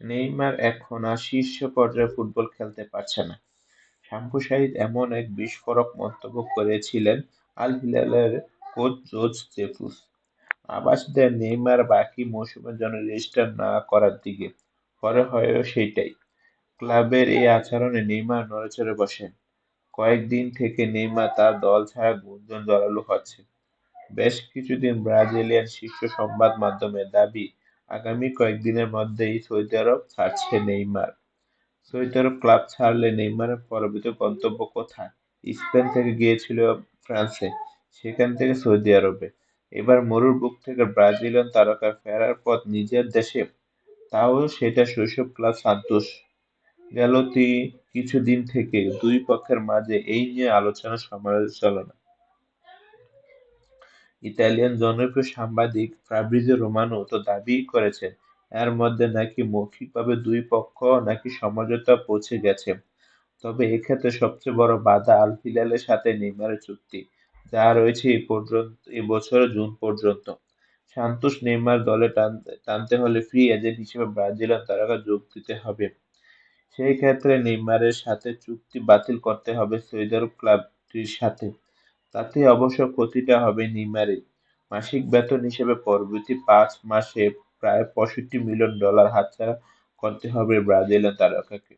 Neymar এখন আর শীর্ষ পর্যায়ে ফুটবল খেলতে পারছে না। শাম্পু শাহিদ এমন এক বিস্ফোরক মন্তব্য করেছিলেন আল হিলালের কোচ জোজ জেফুস। আবাস দেন নেইমার বাকি মৌসুমের জন্য রেজিস্টার না করার দিকে। পরে হয়েও সেইটাই। ক্লাবের এই আচরণে নেইমার নড়েচড়ে বসেন। কয়েকদিন থেকে নেইমার তার দল ছাড়া গুঞ্জন জোরালো হচ্ছে। বেশ কিছুদিন ব্রাজিলিয়ান শীর্ষ সংবাদ মাধ্যমের দাবি আগামী কয়েকদিনের মধ্যেই সৌদি আরব ছাড়ছে নেইমার। সৌদি আরব ক্লাব ছাড়লে নেইমারের পরবর্তী গন্তব্য কোথায়? স্পেন থেকে গিয়েছিল ফ্রান্সে, সেখান থেকে সৌদি আরবে। এবার মরুর বুক থেকে ব্রাজিলিয়ান তারকা ফেরার পথ নিজের দেশে। তাও সেটা শৈশব ক্লাব সান্তোস গেল কিছুদিন থেকে দুই পক্ষের মাঝে এই নিয়ে আলোচনা সমালোচনা ইতালিয়ান জনপ্রিয় সাংবাদিক ফাব্রিজো রোমানো তো দাবি করেছেন, এর মধ্যে নাকি মৌখিকভাবে দুই পক্ষ নাকি সমঝোতা পৌঁছে গেছে। তবে এক্ষেত্রে সবচেয়ে বড় বাধা আল হিলালের সাথে নেইমারের চুক্তি, যা রয়েছে এই পর্যন্ত এই বছরের জুন পর্যন্ত। সান্তোষ নেইমার দলে টানতে হলে ফ্রি এজেন্ট হিসেবে ব্রাজিলিয়ান তারকা যোগ দিতে হবে। সেই ক্ষেত্রে নেইমারের সাথে চুক্তি বাতিল করতে হবে সৌদি আরব ক্লাবটির সাথে। তাতে অবশ্য ক্ষতিটা হবে নেইমারের মাসিক বেতন হিসেবে পরবর্তী পাঁচ মাসে প্রায় পঁয়ষট্টি মিলিয়ন ডলার হাতছাড়া করতে হবে ব্রাজিলিয়ান তারকাকে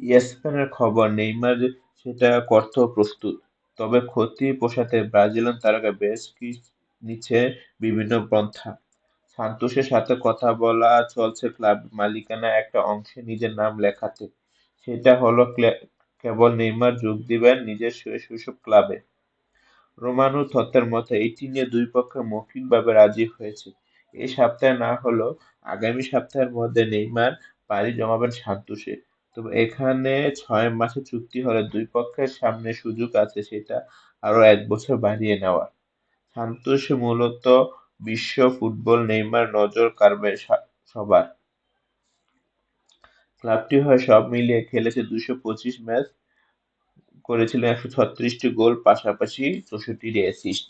ইএসপিএনের খবর, নেইমার সেটা করতেও প্রস্তুত, তবে ক্ষতি পোষাতে ব্রাজিলিয়ান তারকা বেশ কি নিচ্ছে বিভিন্ন পন্থা। সান্তোষের সাথে কথা বলা চলছে ক্লাব মালিকানা একটা অংশে নিজের নাম লেখাতে। সেটা হলো কেবল নেইমার যোগ দিবেন নিজের শৈশব ক্লাবে। রোমানু তত্ত্বের মতে এটি নিয়ে দুই পক্ষ মৌখিকভাবে রাজি হয়েছে। এই সপ্তাহে না হলেও আগামী সপ্তাহের মধ্যে নেইমার পাড়ি জমাবেন সান্তোষে। তবে এখানে ছয় মাসে চুক্তি হলে দুই পক্ষের সামনে সুযোগ আছে সেটা আরও এক বছর বাড়িয়ে নেওয়ার। সান্তোষে মূলত বিশ্ব ফুটবল নেইমার নজর কাড়বে সবার। ক্লাবটি হয় সব মিলিয়ে খেলেছে দুশো পঁচিশ ম্যাচ করেছিলেন একশো ছত্রিশটি গোল পাশাপাশি চৌষট্টিটি অ্যাসিস্ট